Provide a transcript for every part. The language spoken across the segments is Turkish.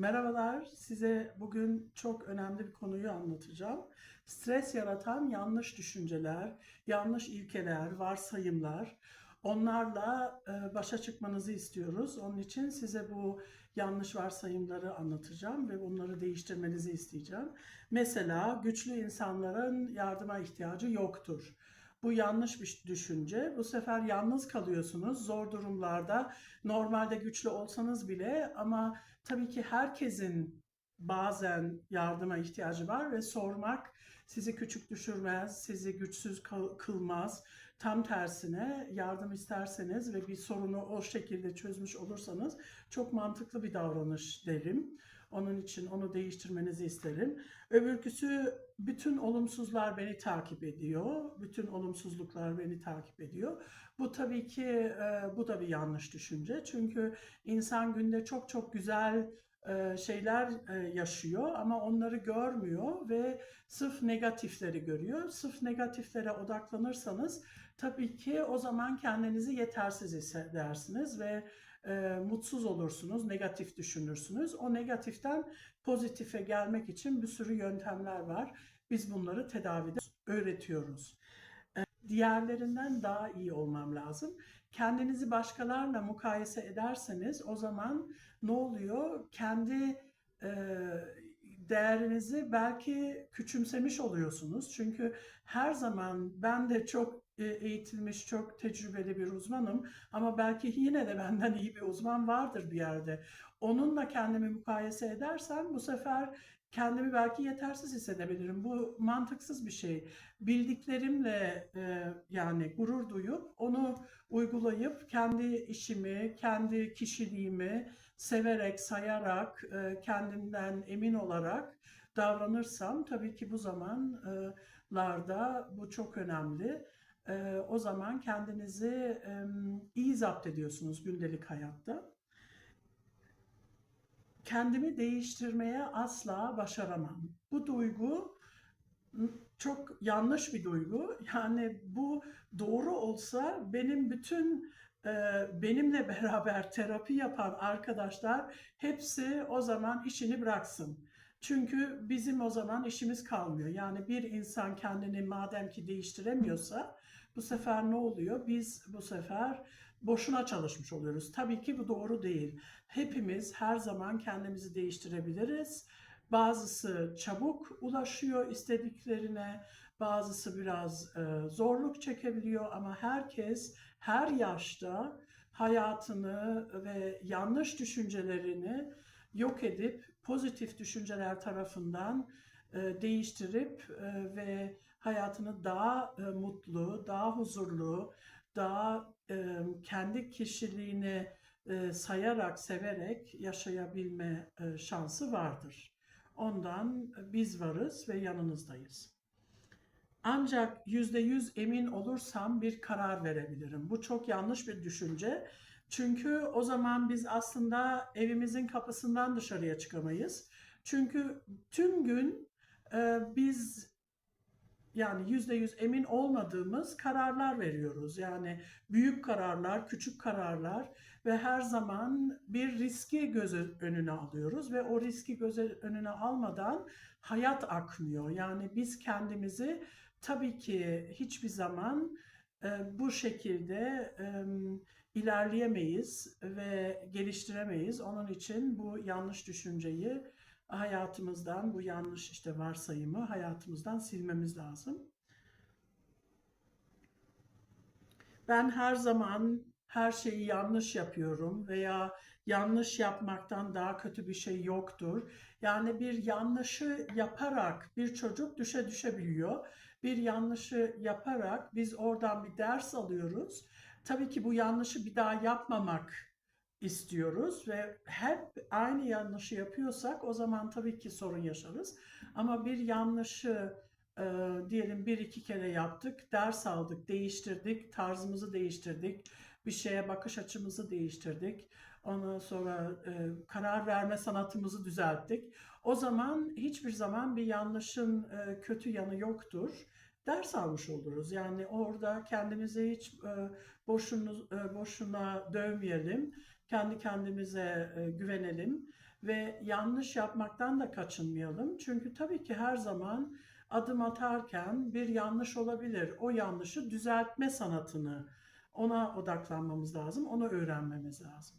Merhabalar, size bugün çok önemli bir konuyu anlatacağım. Stres yaratan yanlış düşünceler, yanlış ilkeler, varsayımlar. Onlarla e, başa çıkmanızı istiyoruz. Onun için size bu yanlış varsayımları anlatacağım ve bunları değiştirmenizi isteyeceğim. Mesela güçlü insanların yardıma ihtiyacı yoktur. Bu yanlış bir düşünce. Bu sefer yalnız kalıyorsunuz zor durumlarda. Normalde güçlü olsanız bile ama tabii ki herkesin bazen yardıma ihtiyacı var ve sormak sizi küçük düşürmez, sizi güçsüz kıl- kılmaz. Tam tersine yardım isterseniz ve bir sorunu o şekilde çözmüş olursanız çok mantıklı bir davranış derim. Onun için onu değiştirmenizi isterim. Öbürküsü bütün olumsuzlar beni takip ediyor. Bütün olumsuzluklar beni takip ediyor. Bu tabii ki e, bu da bir yanlış düşünce. Çünkü insan günde çok çok güzel e, şeyler e, yaşıyor ama onları görmüyor ve sırf negatifleri görüyor. Sırf negatiflere odaklanırsanız tabii ki o zaman kendinizi yetersiz hissedersiniz ve e, mutsuz olursunuz, negatif düşünürsünüz. O negatiften pozitife gelmek için bir sürü yöntemler var. Biz bunları tedavide öğretiyoruz. E, Diğerlerinden daha iyi olmam lazım. Kendinizi başkalarla mukayese ederseniz o zaman ne oluyor? Kendi e, değerinizi belki küçümsemiş oluyorsunuz. Çünkü her zaman ben de çok eğitilmiş, çok tecrübeli bir uzmanım ama belki yine de benden iyi bir uzman vardır bir yerde. Onunla kendimi mukayese edersem bu sefer kendimi belki yetersiz hissedebilirim. Bu mantıksız bir şey. Bildiklerimle e, yani gurur duyup onu uygulayıp kendi işimi, kendi kişiliğimi severek, sayarak, e, kendimden emin olarak davranırsam tabii ki bu zamanlarda bu çok önemli. E, o zaman kendinizi e, iyi zapt ediyorsunuz gündelik hayatta. Kendimi değiştirmeye asla başaramam. Bu duygu çok yanlış bir duygu. Yani bu doğru olsa benim bütün e, benimle beraber terapi yapan arkadaşlar hepsi o zaman işini bıraksın. Çünkü bizim o zaman işimiz kalmıyor. Yani bir insan kendini madem ki değiştiremiyorsa bu sefer ne oluyor? Biz bu sefer boşuna çalışmış oluyoruz. Tabii ki bu doğru değil. Hepimiz her zaman kendimizi değiştirebiliriz. Bazısı çabuk ulaşıyor istediklerine, bazısı biraz e, zorluk çekebiliyor ama herkes her yaşta hayatını ve yanlış düşüncelerini yok edip pozitif düşünceler tarafından değiştirip e, ve hayatını daha e, mutlu, daha huzurlu, daha e, kendi kişiliğini e, sayarak, severek yaşayabilme e, şansı vardır. Ondan biz varız ve yanınızdayız. Ancak yüzde yüz emin olursam bir karar verebilirim. Bu çok yanlış bir düşünce. Çünkü o zaman biz aslında evimizin kapısından dışarıya çıkamayız. Çünkü tüm gün e, biz yani yüzde yüz emin olmadığımız kararlar veriyoruz. Yani büyük kararlar, küçük kararlar ve her zaman bir riski göz önüne alıyoruz ve o riski göz önüne almadan hayat akmıyor. Yani biz kendimizi tabii ki hiçbir zaman e, bu şekilde e, ilerleyemeyiz ve geliştiremeyiz. Onun için bu yanlış düşünceyi hayatımızdan, bu yanlış işte varsayımı hayatımızdan silmemiz lazım. Ben her zaman her şeyi yanlış yapıyorum veya yanlış yapmaktan daha kötü bir şey yoktur. Yani bir yanlışı yaparak bir çocuk düşe düşebiliyor. Bir yanlışı yaparak biz oradan bir ders alıyoruz. Tabii ki bu yanlışı bir daha yapmamak istiyoruz ve hep aynı yanlışı yapıyorsak o zaman tabii ki sorun yaşarız. Ama bir yanlışı e, diyelim bir iki kere yaptık, ders aldık, değiştirdik, tarzımızı değiştirdik, bir şeye bakış açımızı değiştirdik. Ondan sonra e, karar verme sanatımızı düzelttik. O zaman hiçbir zaman bir yanlışın e, kötü yanı yoktur. Ders almış oluruz. Yani orada kendimizi hiç e, boşunu, e, boşuna dövmeyelim. Kendi kendimize e, güvenelim ve yanlış yapmaktan da kaçınmayalım. Çünkü tabii ki her zaman adım atarken bir yanlış olabilir. O yanlışı düzeltme sanatını ona odaklanmamız lazım, onu öğrenmemiz lazım.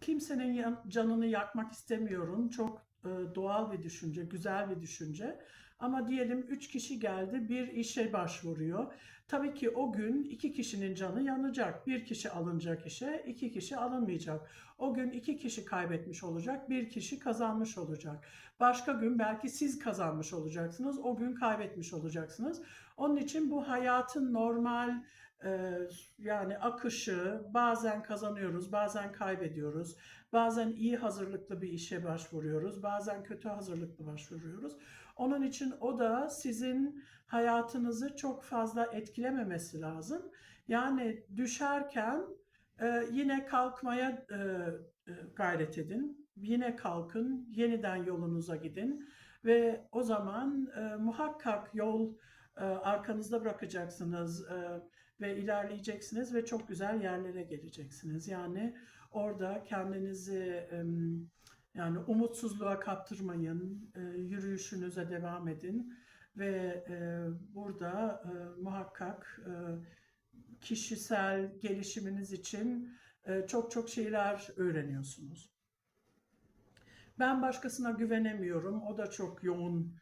Kimsenin canını yakmak istemiyorum. Çok doğal bir düşünce, güzel bir düşünce. Ama diyelim üç kişi geldi, bir işe başvuruyor. Tabii ki o gün iki kişinin canı yanacak. Bir kişi alınacak işe, iki kişi alınmayacak. O gün iki kişi kaybetmiş olacak, bir kişi kazanmış olacak. Başka gün belki siz kazanmış olacaksınız, o gün kaybetmiş olacaksınız. Onun için bu hayatın normal e, yani akışı bazen kazanıyoruz, bazen kaybediyoruz. Bazen iyi hazırlıklı bir işe başvuruyoruz, bazen kötü hazırlıklı başvuruyoruz. Onun için o da sizin hayatınızı çok fazla etkilememesi lazım. Yani düşerken yine kalkmaya gayret edin. Yine kalkın, yeniden yolunuza gidin ve o zaman muhakkak yol arkanızda bırakacaksınız ve ilerleyeceksiniz ve çok güzel yerlere geleceksiniz. Yani orada kendinizi yani umutsuzluğa kaptırmayın, yürüyüşünüze devam edin ve burada muhakkak kişisel gelişiminiz için çok çok şeyler öğreniyorsunuz. Ben başkasına güvenemiyorum. O da çok yoğun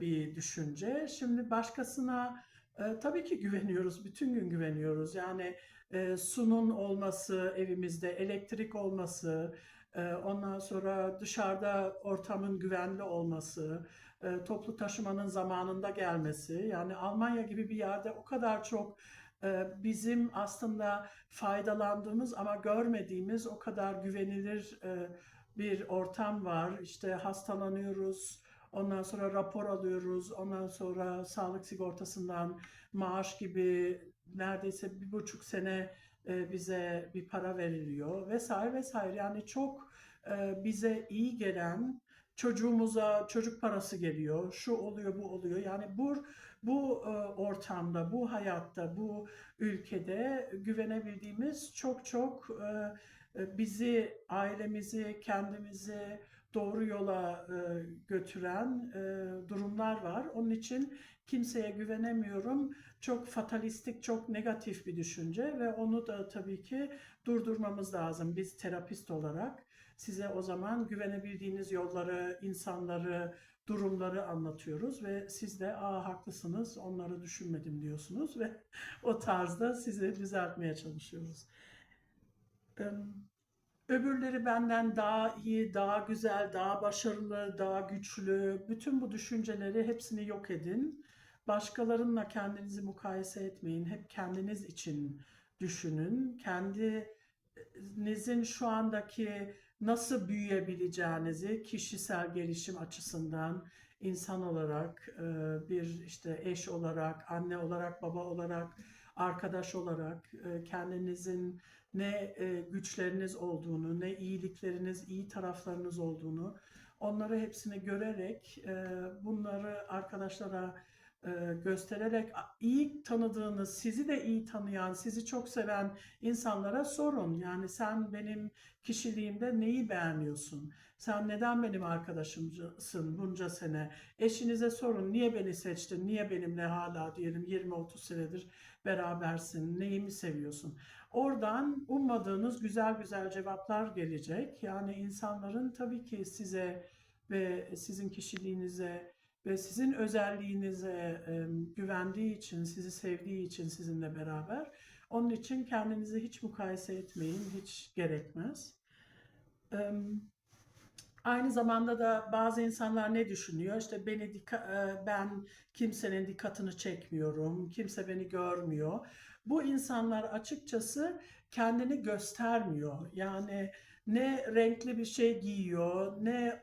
bir düşünce. Şimdi başkasına e, tabii ki güveniyoruz. Bütün gün güveniyoruz. Yani e, sunun olması evimizde, elektrik olması, e, ondan sonra dışarıda ortamın güvenli olması, e, toplu taşımanın zamanında gelmesi. Yani Almanya gibi bir yerde o kadar çok e, bizim aslında faydalandığımız ama görmediğimiz o kadar güvenilir e, bir ortam var. İşte hastalanıyoruz, ondan sonra rapor alıyoruz, ondan sonra sağlık sigortasından maaş gibi neredeyse bir buçuk sene e, bize bir para veriliyor vesaire vesaire. Yani çok e, bize iyi gelen çocuğumuza çocuk parası geliyor, şu oluyor, bu oluyor. Yani bu bu e, ortamda, bu hayatta, bu ülkede güvenebildiğimiz çok çok bizi, ailemizi, kendimizi doğru yola e, götüren e, durumlar var. Onun için kimseye güvenemiyorum. Çok fatalistik, çok negatif bir düşünce ve onu da tabii ki durdurmamız lazım biz terapist olarak. Size o zaman güvenebildiğiniz yolları, insanları, durumları anlatıyoruz ve siz de aa haklısınız onları düşünmedim diyorsunuz ve o tarzda sizi düzeltmeye çalışıyoruz. Öbürleri benden daha iyi, daha güzel, daha başarılı, daha güçlü. Bütün bu düşünceleri hepsini yok edin. Başkalarınla kendinizi mukayese etmeyin. Hep kendiniz için düşünün. Kendinizin şu andaki nasıl büyüyebileceğinizi kişisel gelişim açısından insan olarak, e, bir işte eş olarak, anne olarak, baba olarak, arkadaş olarak e, kendinizin ne e, güçleriniz olduğunu, ne iyilikleriniz, iyi taraflarınız olduğunu, onları hepsini görerek, e, bunları arkadaşlara göstererek iyi tanıdığınız, sizi de iyi tanıyan, sizi çok seven insanlara sorun. Yani sen benim kişiliğimde neyi beğeniyorsun? Sen neden benim arkadaşımsın bunca sene? Eşinize sorun, niye beni seçtin? Niye benimle hala diyelim 20-30 senedir berabersin? Neyimi seviyorsun? Oradan ummadığınız güzel güzel cevaplar gelecek. Yani insanların tabii ki size ve sizin kişiliğinize ve sizin özelliğinize güvendiği için, sizi sevdiği için sizinle beraber. Onun için kendinizi hiç mukayese etmeyin, hiç gerekmez. Aynı zamanda da bazı insanlar ne düşünüyor? İşte beni ben kimsenin dikkatini çekmiyorum, kimse beni görmüyor. Bu insanlar açıkçası kendini göstermiyor. Yani ne renkli bir şey giyiyor, ne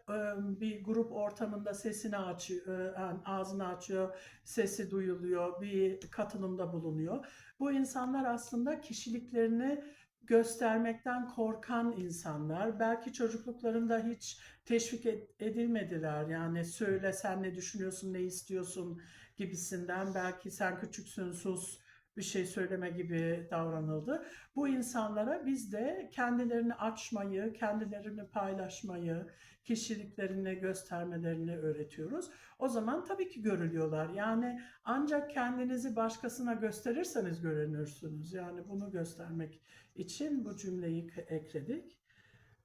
bir grup ortamında sesini açıyor, ağzını açıyor, sesi duyuluyor, bir katılımda bulunuyor. Bu insanlar aslında kişiliklerini göstermekten korkan insanlar. Belki çocukluklarında hiç teşvik ed- edilmediler. Yani söyle sen ne düşünüyorsun, ne istiyorsun gibisinden. Belki sen küçüksün sus bir şey söyleme gibi davranıldı. Bu insanlara biz de kendilerini açmayı, kendilerini paylaşmayı, kişiliklerini göstermelerini öğretiyoruz. O zaman tabii ki görülüyorlar. Yani ancak kendinizi başkasına gösterirseniz görünürsünüz. Yani bunu göstermek için bu cümleyi ekledik.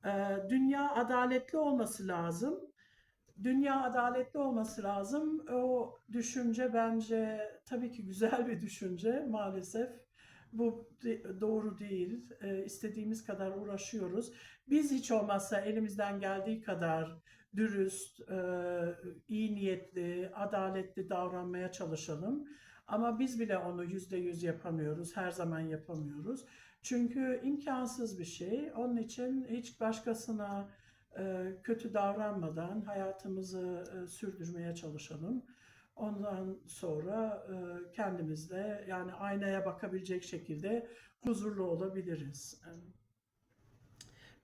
Ee, Dünya adaletli olması lazım. Dünya adaletli olması lazım. O düşünce bence tabii ki güzel bir düşünce maalesef. Bu doğru değil. Ee, istediğimiz kadar uğraşıyoruz. Biz hiç olmazsa elimizden geldiği kadar dürüst, e, iyi niyetli, adaletli davranmaya çalışalım. Ama biz bile onu yüzde yüz yapamıyoruz. Her zaman yapamıyoruz. Çünkü imkansız bir şey. Onun için hiç başkasına e, kötü davranmadan hayatımızı e, sürdürmeye çalışalım. Ondan sonra e, kendimizde yani aynaya bakabilecek şekilde huzurlu olabiliriz.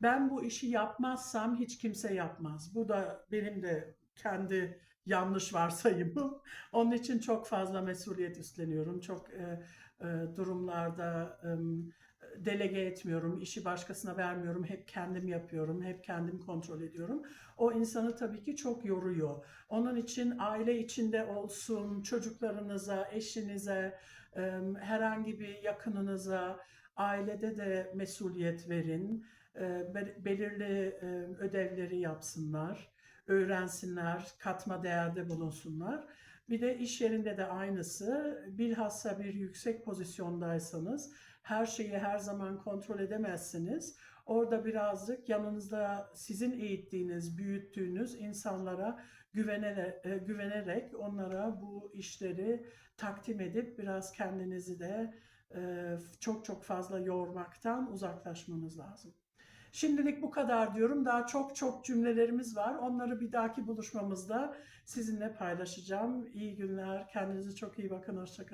Ben bu işi yapmazsam hiç kimse yapmaz. Bu da benim de kendi yanlış varsayımım. Onun için çok fazla mesuliyet üstleniyorum. Çok e, e, durumlarda e, delege etmiyorum, işi başkasına vermiyorum. Hep kendim yapıyorum, hep kendim kontrol ediyorum. O insanı tabii ki çok yoruyor. Onun için aile içinde olsun, çocuklarınıza, eşinize, herhangi bir yakınınıza, ailede de mesuliyet verin. Be- belirli ödevleri yapsınlar, öğrensinler, katma değerde bulunsunlar. Bir de iş yerinde de aynısı. Bilhassa bir yüksek pozisyondaysanız her şeyi her zaman kontrol edemezsiniz. Orada birazcık yanınızda sizin eğittiğiniz, büyüttüğünüz insanlara güvenerek, e, güvenerek onlara bu işleri takdim edip biraz kendinizi de e, çok çok fazla yormaktan uzaklaşmanız lazım. Şimdilik bu kadar diyorum. Daha çok çok cümlelerimiz var. Onları bir dahaki buluşmamızda sizinle paylaşacağım. İyi günler. Kendinize çok iyi bakın. Hoşçakalın.